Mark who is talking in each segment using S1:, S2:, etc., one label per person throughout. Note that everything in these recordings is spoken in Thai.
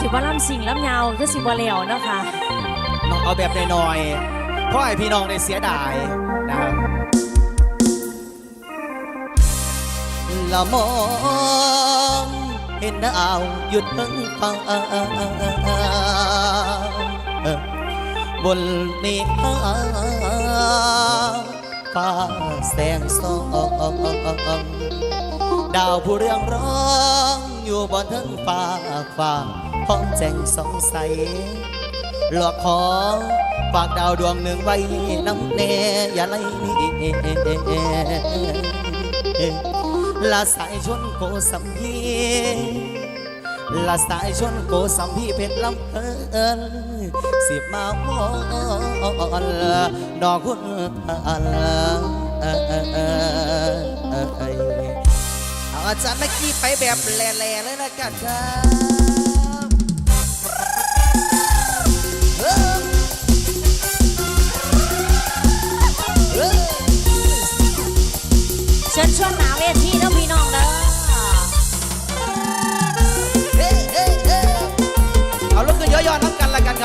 S1: สิว่าลำสิงลำยาวคือสิบ่แล้วเนาะค่ะ
S2: น้องเอาแบบน้อยๆเพราะไอพี่น้องในเสียดายนะครับละมองเห็นดาวหยุดเพิ่งฟ้าบนนี้ฟ้าแสงสองดาวผู้เรืองร้องอยู่บนเทิงฟ้าฟ้า พร้อมแจ้งสองใสหลอกขอฝากดาวดวงหนึ่งไว้น้ำเนอย่าไล่นี่ละสายชนโกสัมพีละสายชนโกสัมพีเพชรลำเพลินสิบมาวอนดอกคุณอันเอาอาจารย์เมื่อกี้ไปแบบแหล่ๆเลยนะกันครับ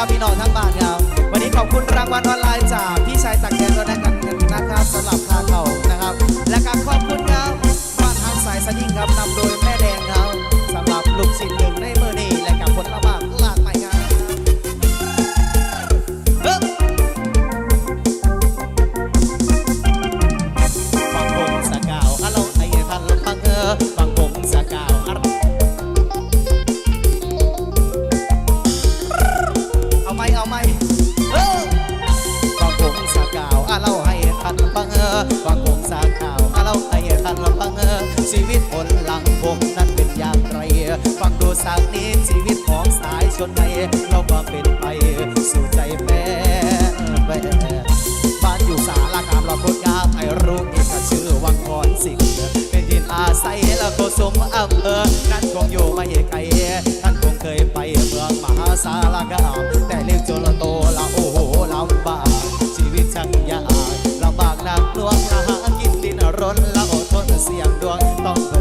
S2: ครับพี่น้องทั้งบ้านครับ วันนี้ขอบคุณรางวัลออนไลน์จากพี่ชายตักแกนด้วยนะครับนะครับสำหรับค่าเขานะครับ และการขอบคุณครับบ้านทางสายสดิ้งครับนำโดยแม่แดงครับสำหรับลูกศิษย์หนึ่งใน ชีวิตคนหลังผมนั้นเป็นอย่างไร ฟังดูสากนี้ชีวิตของสายชนในเราก็เป็นไปสู่ใจแฟนแฟนบ้านอยู่สารคามเราโคตรงามไอ้รู้อีกก็ชื่อวังกรสิงเป็นดินอาศัยและโกสมอำเภอนั้นคงอยู่ไม่ไกลท่านคงเคยไปเมืองมหาสารคามแต่เล็ก ด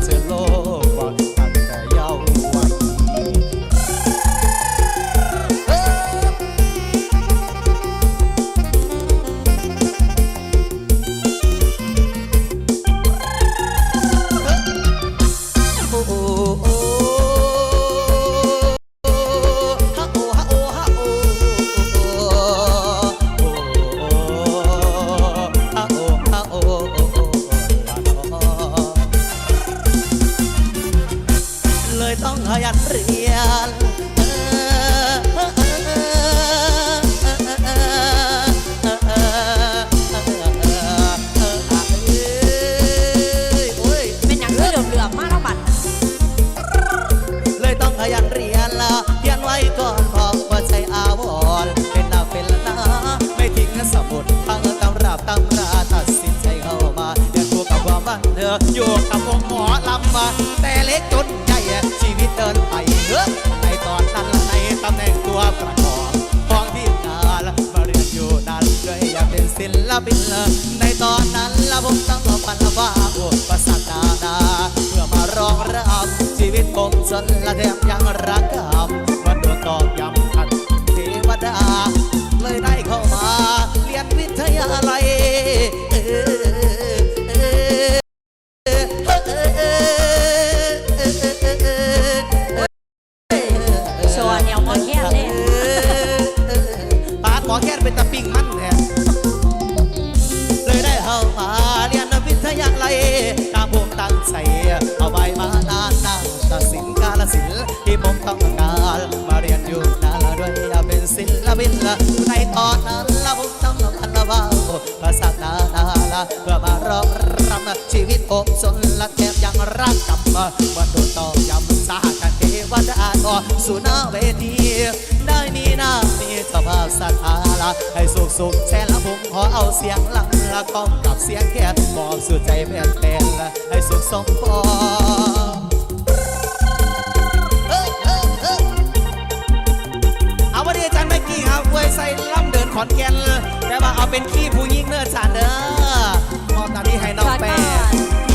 S2: เรียนอย
S1: เป็นหยังคือเหลือมๆมาแล้วบัด
S2: เลยต้องขยันเรียนละเรียนไว้ก่อนพอกว่าใช้อาวรณ์เป็นนาเป็นนาไม่ทิ้งสมุดทั้งตำราบตำราตัดสินใจเข้ามาเรียนคู่กับความบันเทิงอยู่กับวงหมอลำมาแต่เล็กจนใหญ่ชีวิต ผมต้องมันว่าอุปรรคนานาเพื่อมาร้องรำชีวิตผมจนละแถมยังรัก เพื่อมาร้องรำชีวิตผมจนและแทบยังรักกำมันโดนตอกย้ำสากันเทวดาก็สู่หน้าเวทีได้มีหน้ามีสภาพศรัทธาละให้สุขสุขแสนละผมขอเอาเสียงลำละก้องกับเสียงแค่มอบสู่ใจแม่นเป็นให้สุขสมปองเอ้ยเอ้ยเอ้ยเอาวันนี้อาจารย์แม็กกี้ครับเว้ยใส่ล่ำเดิน ขอนแก่นแต่ว่าเอาเป็นขี้ผู้หญิงเนื้อสานเด้อมอบตาที่ให้น้องแปะ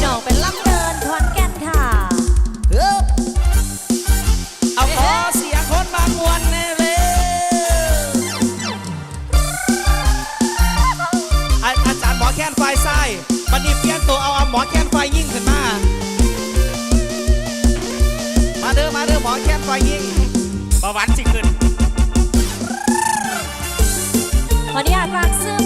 S1: น้องเป็นลำเดินขอนแก่นค่ะ
S2: เอาขอเสียงคนบางวันเร็วอาจารย์หมอแค่นไฟไส้บันนี้เปลี่ยนตัวเอาเอาหมอแค่นไฟยิ่งขึ้นมา มาเด้อมาเด้อหมอแค่นไฟยิ่ง
S3: ประวันสิขึ้น
S1: ขออนุญาตรักซึ่ง